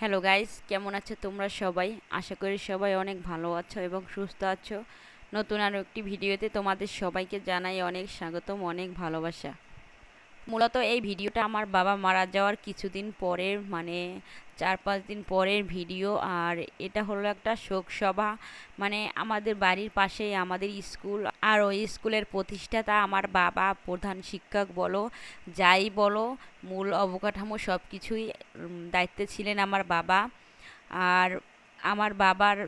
Hello guys কেমন আছো তোমরা সবাই? আশা করি সবাই অনেক ভালো আছো এবং সুস্থ আছো। নতুন আরও একটি ভিডিওতে তোমাদের সবাইকে জানাই অনেক স্বাগতম, অনেক ভালোবাসা। মূলত এই ভিডিওটা আমার বাবা মারা যাওয়ার কিছুদিন পরের মানে চার পাঁচ দিন পরের ভিডিও। আর এটা হলো একটা শোক সভা। মানে আমাদের বাড়ির পাশেই আমাদের স্কুল, আর ওই স্কুলের প্রতিষ্ঠাতা আমার বাবা, প্রধান শিক্ষক বলো, যাই বলো, মূল অবকাঠামো সব কিছুই দায়িত্বে ছিলেন আমার বাবা। আর আমার বাবার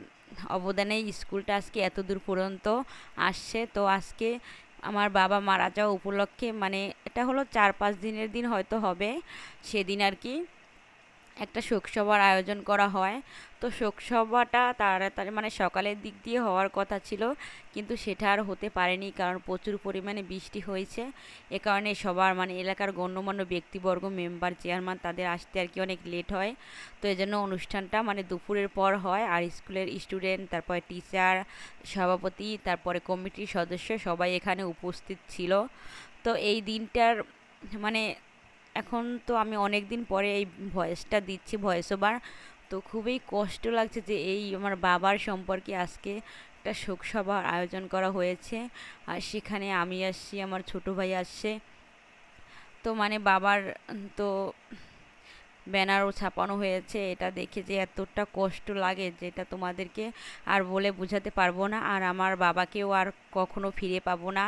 অবদানে স্কুলটা আজকে এত দূর পর্যন্ত আসছে। তো আজকে আমার বাবা মারা যাওয়া উপলক্ষে মানে এটা হলো চার পাঁচ দিনের দিন হয়তো হবে, সেদিন আর কি। একটা শোকসভার আয়োজন করা হয়। তো শোকসভাটা তাড়াতাড়ি মানে সকালের দিক দিয়ে হওয়ার কথা ছিল, কিন্তু সেটা আর হতে পারেনি কারণ প্রচুর পরিমাণে বৃষ্টি হয়েছে। এ কারণে সবার মানে এলাকার গণ্যমান্য ব্যক্তিবর্গ, মেম্বার, চেয়ারম্যান তাদের আসতে আর কি অনেক লেট হয়। তো এই জন্য অনুষ্ঠানটা মানে দুপুরের পর হয় আর স্কুলের স্টুডেন্ট, তারপরে টিচার, সভাপতি, তারপরে কমিটির সদস্য সবাই এখানে উপস্থিত ছিল। তো এই দিনটার মানে এখন তো আমি অনেক দিন পরে এই ভয়েসটা দিচ্ছি, ভয়েস ওভার। তো খুবই কষ্ট লাগছে যে এই আমার বাবার সম্পর্কে আজকে একটা শোকসভার আয়োজন করা হয়েছে। আর সেখানে আমি আসছি, আমার ছোট ভাই আসছে। তো মানে বাবার তো ব্যানারও ছাপানো হয়েছে, এটা দেখে যে এতটা কষ্ট লাগে যেটা তোমাদেরকে আর বলে বোঝাতে পারব না। আর আমার বাবাকেও আর কখনো ফিরে পাবো না।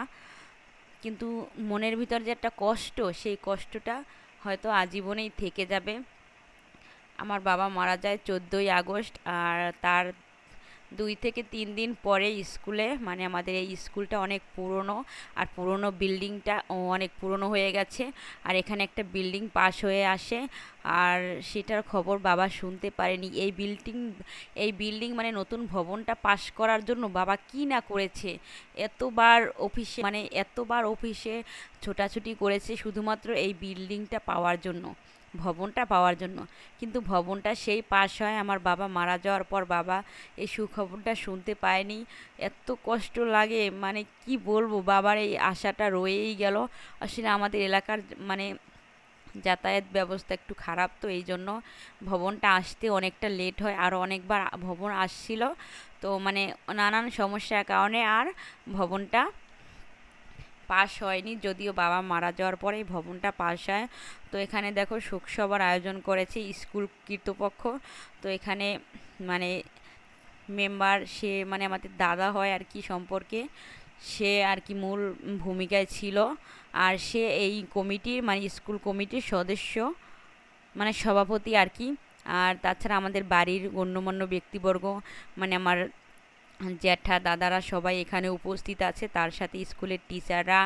কিন্তু মনের ভিতর যে একটা কষ্ট, সেই কষ্টটা হয়তো আজীবনেই থেকে যাবে। আমার বাবা মারা যায় চোদ্দোই আগস্ট আর তার দুই থেকে তিন দিন পরে স্কুলে মানে আমাদের এই স্কুলটা অনেক পুরনো, আর পুরনো বিল্ডিংটা অনেক পুরনো হয়ে গেছে, আর এখানে একটা বিল্ডিং পাশ হয়ে আসে, আর সেটার খবর বাবা শুনতে পারেনি। এই বিল্ডিং এই বিল্ডিং মানে নতুন ভবনটা পাশ করার জন্য বাবা কি না করেছে? এতবার অফিসে মানে এতবার অফিসে ছোটাছুটি করেছে শুধুমাত্র এই বিল্ডিংটা পাওয়ার জন্য। ভবনটা পাওয়ার জন্য। কিন্তু ভবনটা সেই পাশ হয় আমার বাবা মারা যাওয়ার পর বাবা এই সুখবরটা শুনতে পায়নি। এত কষ্ট লাগে মানে কি বলব, বাবার এই আশাটা রয়েই গেল। আসলে আমাদের এলাকার মানে যাতায়াত ব্যবস্থা একটু খারাপ তো এই জন্য ভবনটা আসতে অনেকটা লেট হয়। আর অনেকবার ভবন আসছিল। তো মানে নানান সমস্যার কারণে আর ভবনটা পাশ হয়নি, যদিও বাবা মারা যাওয়ার পরে এই ভবনটা পাশ হয়। তো এখানে দেখো শোকসভার আয়োজন করেছে স্কুল কর্তৃপক্ষ। তো এখানে মানে মেম্বার, সে মানে আমাদের দাদা হয় আর কি সম্পর্কে। সে আর কি মূল ভূমিকায় ছিল। আর সে এই কমিটির মানে স্কুল কমিটির সদস্য মানে সভাপতি আর কি। আর তাছাড়া আমাদের বাড়ির গণ্যমান্য ব্যক্তিবর্গ মানে আমার জ্যাঠা দাদারা সবাই এখানে উপস্থিত আছে। তার সাথে স্কুলের টিচাররা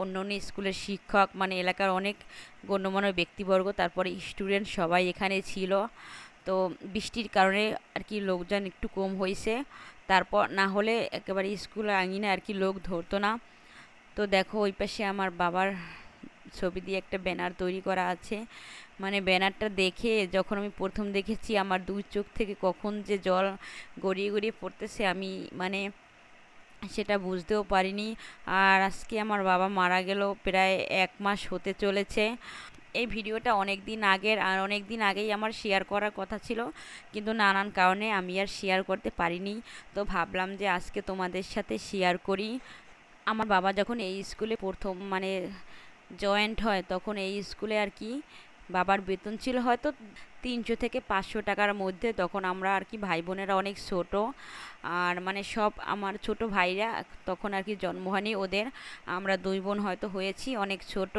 অন্য অন্য স্কুলের শিক্ষক মানে এলাকার অনেক গণ্যমান্য ব্যক্তিবর্গ, তারপরে স্টুডেন্ট সবাই এখানে ছিল। তো বৃষ্টির কারণে আর কি লোকজন একটু কম হয়েছে। তারপর না হলে একেবারে স্কুল আঙিনে আর কি লোক ধরতো না। তো দেখো ওই পাশে আমার বাবার ছবি দিয়ে একটা ব্যানার তৈরি করা আছে। মানে ব্যানারটা দেখে যখন আমি প্রথম দেখেছি, আমার দুই চোখ থেকে কখন যে জল গড়িয়ে গড়িয়ে পড়তেছে, আমি মানে সেটা বুঝতেও পারিনি। আর আজকে আমার বাবা মারা গেল প্রায় এক মাস হতে চলেছে। এই ভিডিওটা অনেক দিন আগের, আর অনেক দিন আগেই আমার শেয়ার করার কথা ছিল। কিন্তু নানান কারণে আমি আর শেয়ার করতে পারিনি। তো ভাবলাম যে আজকে তোমাদের সাথে শেয়ার করি। আমার বাবা যখন এই স্কুলে প্রথম মানে জয়েন্ট হয়, তখন এই স্কুলে আর কি বাবার বেতন ছিল হয়তো তিনশো থেকে পাঁচশো টাকার মধ্যে। তখন আমরা আর কি ভাই বোনেরা অনেক ছোট। আর মানে সব আমার ছোট ভাইরা, তখন আর কি জন্ম হয়নি ওদের। আমরা দুই বোন হয়তো হয়েছি অনেক ছোট।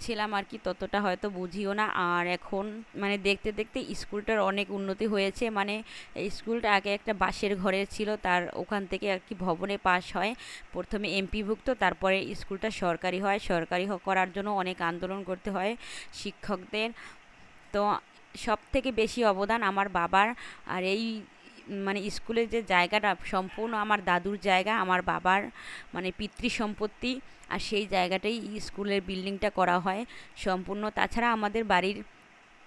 ছিলাম আর কি, ততটা হয়তো বুঝিও না। আর এখন মানে দেখতে দেখতে স্কুলটার অনেক উন্নতি হয়েছে। মানে স্কুলটা আগে একটা বাসের ঘরে ছিল, তার ওখান থেকে আর কি ভবনে পাশ হয়। প্রথমে এমপিভুক্ত, তারপরে স্কুলটা সরকারি হয়। সরকারি করার জন্য অনেক আন্দোলন করতে হয় শিক্ষকদের। তো সব থেকে বেশি অবদান আমার বাবার। আর এই মানে স্কুলের যে জায়গাটা সম্পূর্ণ আমার দাদুর জায়গা, আমার বাবার মানে পিতৃ সম্পত্তি, আর সেই জায়গাটাই স্কুলের বিল্ডিংটা করা হয় সম্পূর্ণ। তাছাড়া আমাদের বাড়ির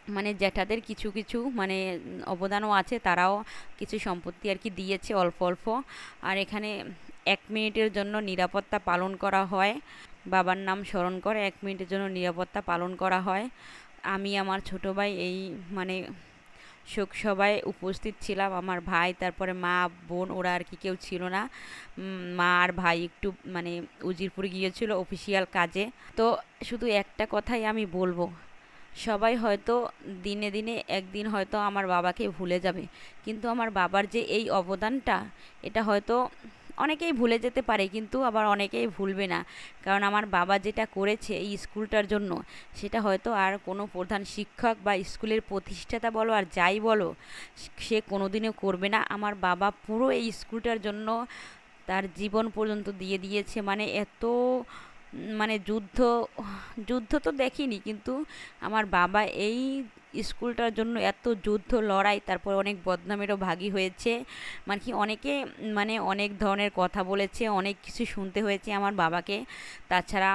মানে জ্যাঠাদের কিছু কিছু মানে অবদানও আছে, তারাও কিছু সম্পত্তি আর কি দিয়েছে অল্প অল্প। আর এখানে এক মিনিটের জন্য নিরাপত্তা পালন করা হয়। বাবার নাম স্মরণ করে এক মিনিটের জন্য নিরাপত্তা পালন করা হয়। আমি, আমার ছোটো ভাই এই মানে শোক সবাই উপস্থিত ছিলাম আমার ভাই, তারপরে মা, বোন, ওরা আর কি কেউ ছিল না। মা আর ভাই একটু মানে উজিরপুর গিয়েছিল অফিসিয়াল কাজে। তো শুধু একটা কথাই আমি বলব, সবাই হয়তো দিনে দিনে একদিন হয়তো আমার বাবাকে ভুলে যাবে, কিন্তু আমার বাবার যে এই অবদানটা, এটা হয়তো অনেকেই ভুলে যেতে পারে, কিন্তু আবার অনেকেই ভুলবে না। কারণ আমার বাবা যেটা করেছে এই স্কুলটার জন্য, সেটা হয়তো আর কোনো প্রধান শিক্ষক বা স্কুলের প্রতিষ্ঠাতা বলো আর যাই বলো, সে কোনোদিনও করবে না। আমার বাবা পুরো এই স্কুলটার জন্য তার জীবন পর্যন্ত দিয়ে দিয়েছে। মানে এত মানে যুদ্ধ যুদ্ধ তো দেখিনি কিন্তু আমার বাবা এই স্কুলটার জন্য এত যুদ্ধ, লড়াই, তারপর অনেক বদনামেরও ভাগি হয়েছে। মানে কি অনেকে মানে অনেক ধরনের কথা বলেছে, অনেক কিছু শুনতে হয়েছে আমার বাবাকে। তাছাড়া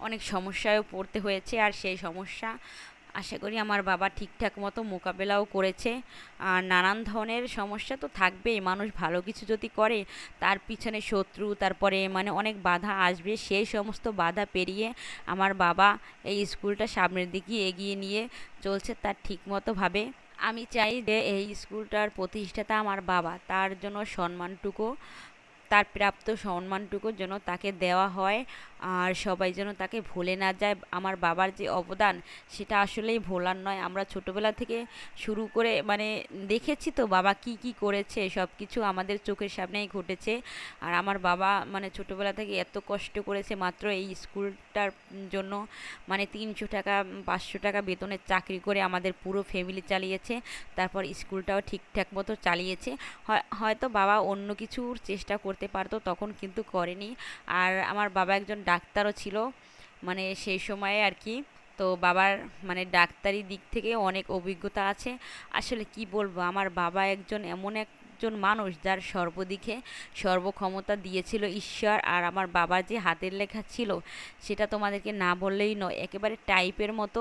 অনেক সমস্যায়ও পড়তে হয়েছে আর সেই সমস্যা আশা করি আমার বাবা ঠিকঠাক মতো মোকাবেলাও করেছে। আর নানান ধরনের সমস্যা তো থাকবেই, মানুষ ভালো কিছু যদি করে, তার পিছনে শত্রু, তারপরে মানে অনেক বাধা আসবে সেই সমস্ত বাধা পেরিয়ে আমার বাবা এই স্কুলটা সামনের দিকে এগিয়ে নিয়ে চলছে তার ঠিকমতোভাবে আমি চাই যে এই স্কুলটার প্রতিষ্ঠাতা আমার বাবা, তার জন্য সম্মানটুকু। তার প্রাপ্ত সম্মানটুকুর যেন তাকে দেওয়া হয়, আর সবাই যেন তাকে ভুলে না যায়। আমার বাবার যে অবদান, সেটা আসলেই ভোলার নয়। আমরা ছোটোবেলা থেকে শুরু করে মানে দেখেছি তো বাবা কি কি করেছে সব কিছু আমাদের চোখের সামনেই ঘটেছে। আর আমার বাবা মানে ছোটোবেলা থেকে এত কষ্ট করেছে, মাত্র এই স্কুলটার জন্য মানে তিনশো টাকা, পাঁচশো টাকা বেতনের চাকরি করে আমাদের পুরো ফ্যামিলি চালিয়েছে। তারপর স্কুলটাও ঠিকঠাক মতো চালিয়েছে। হয়, হয়তো বাবা অন্য কিছুর চেষ্টা করতে পারতো তখন কিন্তু করেনি। আর আমার বাবা একজন ডাক্তারও ছিল মানে সেই সময়ে আর কি। তো বাবার মানে ডাক্তারি দিক থেকে অনেক অভিজ্ঞতা আছে। আসলে কি বলব, আমার বাবা একজন এমন একজন মানুষ যার সর্বদিকে সর্বক্ষমতা দিয়েছিল ঈশ্বর আর আমার বাবার যে হাতের লেখা ছিল সেটা তোমাদেরকে না বললেই নয়। একেবারে টাইপের মতো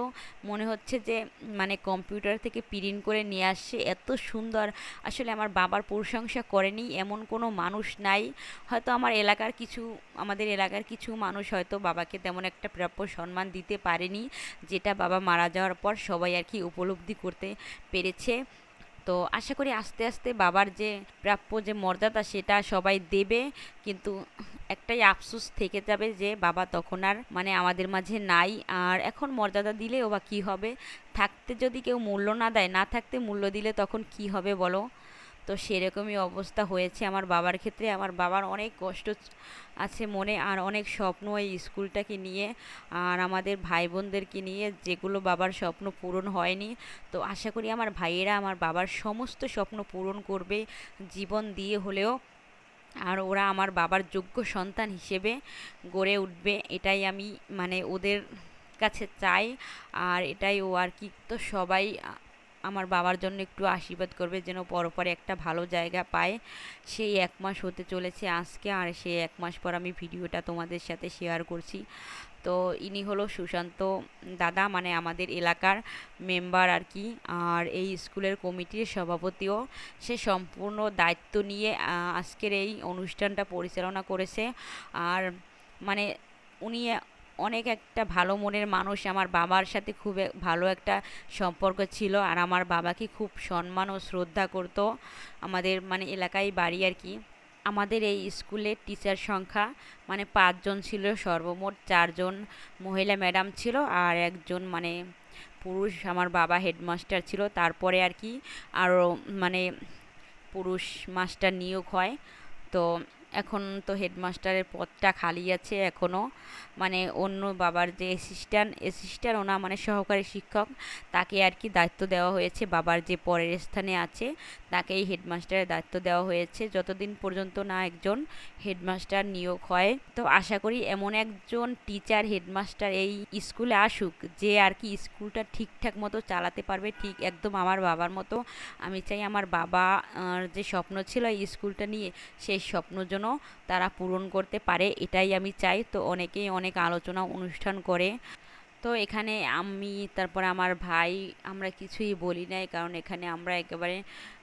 মনে হচ্ছে যে মানে কম্পিউটার থেকে প্রিন্ট করে নিয়ে আসছে। এত সুন্দর। আসলে আমার বাবার প্রশংসা করেনি, এমন কোনো মানুষ নাই। হয়তো আমার এলাকার কিছু, আমাদের এলাকার কিছু মানুষ হয়তো বাবাকে তেমন একটা প্রাপ্য সম্মান দিতে পারেনি, যেটা বাবা মারা যাওয়ার পর সবাই আর কি উপলব্ধি করতে পেরেছে। তো আশা করি আস্তে আস্তে বাবার যে প্রাপ্য যে মর্যাদা, সেটা সবাই দেবে। কিন্তু একটাই আফসোস থেকে যাবে যে বাবা তখন আর মানে আমাদের মাঝে নাই। আর এখন মর্যাদা দিলেও বা কী হবে? থাকতে যদি কেউ মূল্য না দেয়, না থাকতে মূল্য দিলে তখন কি হবে বলো? তো সেরকমই অবস্থা হয়েছে আমার বাবার ক্ষেত্রে। আমার বাবার অনেক কষ্ট আছে মনে আর অনেক স্বপ্ন এই স্কুলটাকে নিয়ে আর আমাদের ভাই বোনদেরকে নিয়ে যেগুলো বাবার স্বপ্ন পূরণ হয়নি। তো আশা করি আমার ভাইয়েরা আমার বাবার সমস্ত স্বপ্ন পূরণ করবে জীবন দিয়ে হলেও আর ওরা আমার বাবার যোগ্য সন্তান হিসেবে গড়ে উঠবে এটাই আমি মানে ওদের কাছে চাই। আর এটাই ও আর কি। তো সবাই আমার বাবার জন্য একটু আশীর্বাদ করবে যেন পরপরে একটা ভালো জায়গা পায়। সেই এক মাস হতে চলেছে আজকে আর সেই এক মাস পর আমি ভিডিওটা তোমাদের সাথে শেয়ার করছি। তো ইনি হলো সুশান্ত দাদা মানে আমাদের এলাকার মেম্বার আর কি। আর এই স্কুলের কমিটির সভাপতিও। সে সম্পূর্ণ দায়িত্ব নিয়ে আজকের এই অনুষ্ঠানটা পরিচালনা করেছে। আর মানে উনি অনেক একটা ভালো মনের মানুষ। আমার বাবার সাথে খুব ভালো একটা সম্পর্ক ছিল আর আমার বাবাকে খুব সম্মান ও শ্রদ্ধা করতো আমাদের মানে এলাকায় বাড়ি আর কি। আমাদের এই স্কুলের টিচার সংখ্যা মানে পাঁচজন ছিল সর্বমোট চারজন মহিলা ম্যাডাম ছিল আর একজন মানে পুরুষ আমার বাবা হেডমাস্টার ছিল। তারপরে আর কি আরও মানে পুরুষ মাস্টার নিয়োগ হয়। তো এখন তো হেডমাস্টারের পদটা খালি আছে এখনও মানে অন্য বাবার যে অ্যাসিস্ট্যান্ট অ্যাসিস্ট্যান্ট ওনা মানে সহকারী শিক্ষক, তাকে আর কি দায়িত্ব দেওয়া হয়েছে। বাবার যে পরের স্থানে আছে তাকে এই হেডমাস্টারের দায়িত্ব দেওয়া হয়েছে। যতদিন পর্যন্ত না একজন হেডমাস্টার নিয়োগ হয়, তো আশা করি এমন একজন টিচার হেডমাস্টার এই স্কুলে আসুক, যে আর কি স্কুলটা ঠিকঠাক মতো চালাতে পারবে, ঠিক একদম আমার বাবার মতো। আমি চাই আমার বাবা যে স্বপ্ন ছিল এই স্কুলটা নিয়ে, সেই স্বপ্ন যেন তারা পূরণ করতে পারে, এটাই আমি চাই। তো অনেকেই অনেক আলোচনা অনুষ্ঠান করে। তো এখানে আমি, তারপর আমার ভাই, আমরা কিছুই বলি নাই, কারণ এখানে আমরা একেবারে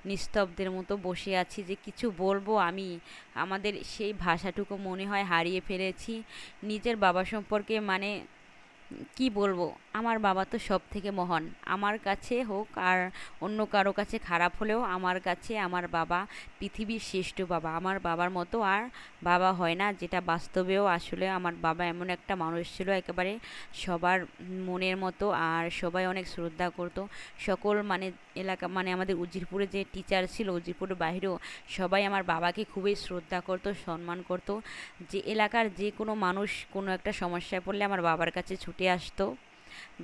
নিস্তব্ধের মতো বসে আছি যে কিছু বলব আমি। আমাদের সেই ভাষাটুকু মনে হয় হারিয়ে ফেলেছি। নিজের বাবা সম্পর্কে মানে কি বলব? আমার বাবা তো সব থেকে মহান। আমার কাছে হোক আর অন্য কারও কাছে খারাপ হলেও আমার কাছে আমার বাবা পৃথিবীর শ্রেষ্ঠ বাবা। আমার বাবার মতো আর বাবা হয় না, যেটা বাস্তবেও আসলে আমার বাবা এমন একটা মানুষ ছিল একেবারে সবার মনের মতো আর সবাই অনেক শ্রদ্ধা করতো। সকল মানে এলাকা মানে আমাদের উজিরপুরে যে টিচার ছিল উজিরপুরের বাইরেও সবাই আমার বাবাকে খুবই শ্রদ্ধা করতো, সম্মান করতো। যে এলাকার যে কোনো মানুষ কোনো একটা সমস্যায় পড়লে আমার বাবার কাছে ছুটে আসতো।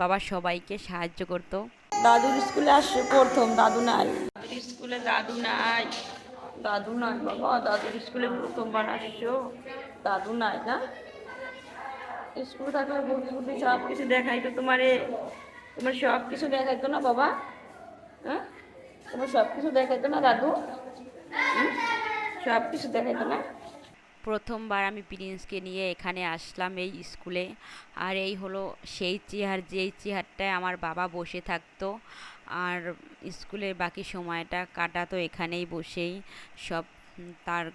বাবা সবাইকে সাহায্য করতো। দাদুর স্কুলে আসছে প্রথম দাদু নাই। দাদুর স্কুলে দাদু নাই। দাদু নাই বাবা দাদুর স্কুলে প্রথমবার আসছো। দাদু নাই না? স্কুল থাকলে বুদ্ধি বুদ্ধি সব কিছু দেখাইতো তোমারে। তোমার সব কিছু দেখাইতো না বাবা? হ্যাঁ? তোমার সব কিছু দেখাইতো না দাদু? সব কিছু দেখাইতো না? প্রথমবার আমি প্রিন্সকে নিয়ে এখানে আসলাম এই স্কুলে। আর এই হলো সেই চেয়ার, যেই চেয়ারটায় আমার বাবা বসে থাকতো। আর স্কুলের বাকি সময়টা কাটাতো এখানেই বসেই। সব তার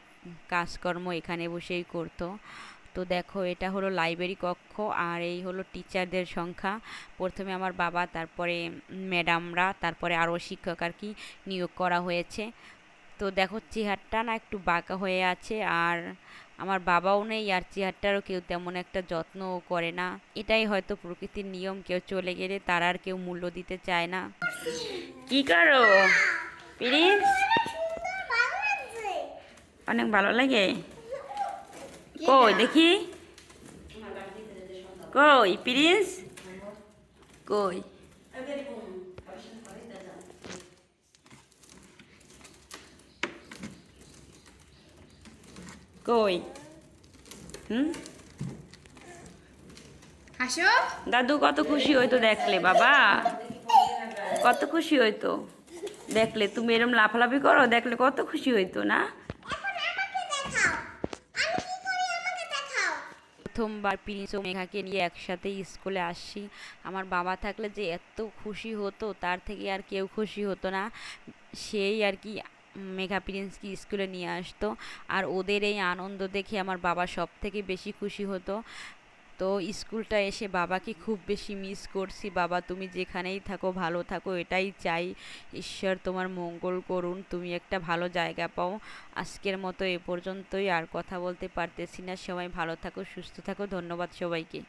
কাজকর্ম এখানে বসেই করতো। তো দেখো, এটা হলো লাইব্রেরি কক্ষ আর এই হলো টিচারদের সংখ্যা। প্রথমে আমার বাবা, তারপরে ম্যাডামরা, তারপরে আরও শিক্ষক আর কি নিয়োগ করা হয়েছে। তো দেখো চেহারটা না একটু বাঁকা হয়ে আছে আর আমার বাবাও নেই আর চেহারটারও কেউ তেমন একটা যত্নও করে না। এটাই হয়তো প্রকৃতির নিয়ম, কেউ চলে গেলে তার আর কেউ মূল্য দিতে চায় না। কি করো? প্রিন্স অনেক ভালো লাগে। কই দেখি? কই প্রিন্স কই? কই? হুম? হাসো? দাদু কত খুশি হইতো দেখলে বাবা। কত খুশি হইতো। দেখলে তুমি এরম লাফালাফি করো দেখলে কত খুশি হইতো না? প্রথমবার প্রিন্স ও মেঘাকে নিয়ে একসাথে স্কুলে আসছি আমার বাবা থাকলে যে এত খুশি হতো তার থেকে আর কেউ খুশি হতো না। সেই আর কি মেঘা প্রিন্সকে স্কুলে নিয়ে আসতো। আর ওদের এই আনন্দ দেখে আমার বাবা সব থেকে বেশি খুশি হতো। তো স্কুলটা এসে বাবাকে খুব বেশি মিস করছি। বাবা, তুমি যেখানেই থাকো, ভালো থাকো, এটাই চাই। ঈশ্বর তোমার মঙ্গল করুন। তুমি একটা ভালো জায়গা পাও। আজকের মতো এ পর্যন্তই। আর কথা বলতে পারতেছি না। সবাই ভালো থাকো, সুস্থ থাকো। ধন্যবাদ সবাইকে।